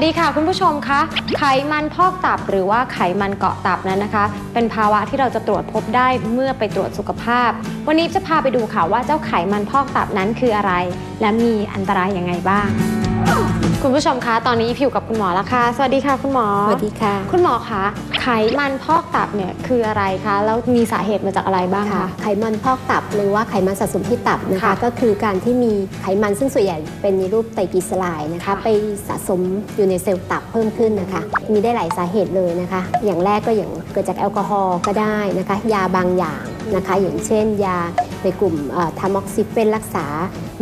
วัสดีค่ะคุณผู้ชมคะไขมันพอกตับหรือว่าไขมันเกาะตับนั้นนะคะ เป็นภาวะที่เราจะตรวจพบได้เมื่อไปตรวจสุขภาพ วันนี้จะพาไปดูค่ะว่าเจ้าไขมันพอกตับนั้นคืออะไร และมีอันตรายยังไงบ้าง คุณผู้ชมคะ ตอนนี้ผิวกับคุณหมอแล้วค่ะ สวัสดีค่ะคุณหมอ สวัสดีค่ะ คุณหมอคะ ไขมันพอกตับเนี่ยคืออะไรคะ แล้วมีสาเหตุมาจากอะไรบ้างค่ะคะไขมันพอกตับหรือว่าไขมันสะสมที่ตับนะคะค่ะก็คือการที่มีไขมันซึ่งส่วนใหญ่เป็นในรูปไตรกลีเซอไรด์นะคะค่ะไปสะสมอยู่ในเซลล์ตับเพิ่มขึ้นนะคะ มีได้หลายสาเหตุเลยนะคะ อย่างแรกก็อย่างเกิดจากแอลกอฮอล์ก็ได้นะคะ ยาบางอย่างนะคะ อย่างเช่น ยาในกลุ่มทามอกซิเฟนรักษา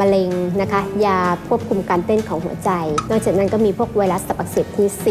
มะเร็งนะคะยาควบคุมการเต้นของหัวใจ นอกจากนั้นก็มีพวกไวรัสตับอักเสบที่ C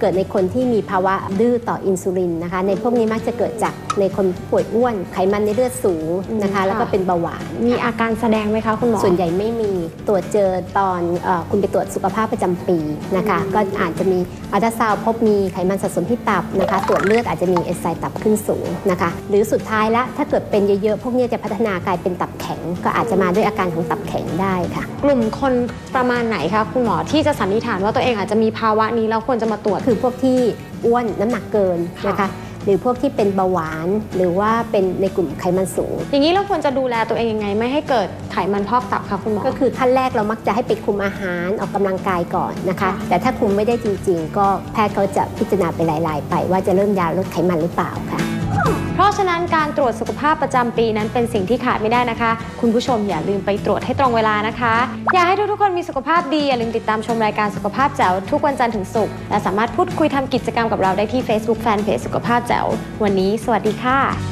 เกิดในคนที่มีภาวะดื้อต่ออินซูลินนะคะ ในพวกนี้มักจะเกิดจากในคนป่วยอ้วน ไขมันในเลือดสูงนะคะอืมแล้วก็ค่ะเป็นเบาหวาน มีอาการแสดงไหมคะคุณหมอ ส่วนใหญ่ไม่มีตรวจเจอตอนเออคุณไปตรวจสุขภาพประจำปีนะคะอืมก็อาจจะมีอัลตราซาวด์พบมีไขมันสะสมที่ตับนะคะ ตรวจเลือดอาจจะมีเอสไซตับขึ้นสูงนะคะ หรือสุดท้ายละถ้าเกิดเป็นเยอะๆพวกนี้จะพัฒนากลายเป็นตับแข็ง ก็อาจจะมาด้วยอาการของตับแข็งได้ค่ะ กลุ่มคนประมาณไหนคะคุณหมอที่จะสันนิษฐานว่าตัวเองอาจจะมีภาวะนี้แล้วควรจะมาตรวจ คือพวกที่อ้วนน้ำหนักเกินนะคะค่ะหรือพวกที่เป็นเบาหวาน หรือว่าเป็นในกลุ่มไขมันสูง อย่างนี้เราควรจะดูแลตัวเองยังไง ไม่ให้เกิดไขมันพอกตับคะคุณหมอ ก็คือขั้นแรกเรามักจะให้ไปคุมอาหารออกกำลังกายก่อนนะคะค่ะแต่ถ้าคุมไม่ได้จริง ๆ ก็แพทย์เขาจะพิจารณาไปหลาย ๆ ไป ว่าจะเริ่มยาลดไขมันหรือเปล่าค่ะ เพราะฉะนั้นการตรวจสุขภาพประจำปีนั้นเป็นสิ่งที่ขาดไม่ได้นะคะ คุณผู้ชมอย่าลืมไปตรวจให้ตรงเวลานะคะ อยากให้ทุกๆคนมีสุขภาพดีอย่าลืมติดตามชมรายการสุขภาพแจ๋วทุกวันจันทร์ถึงศุกร์และสามารถพูดคุยทำกิจกรรมกับเราได้ที่ Facebook Fanpage สุขภาพแจ๋ววันนี้ สวัสดีค่ะ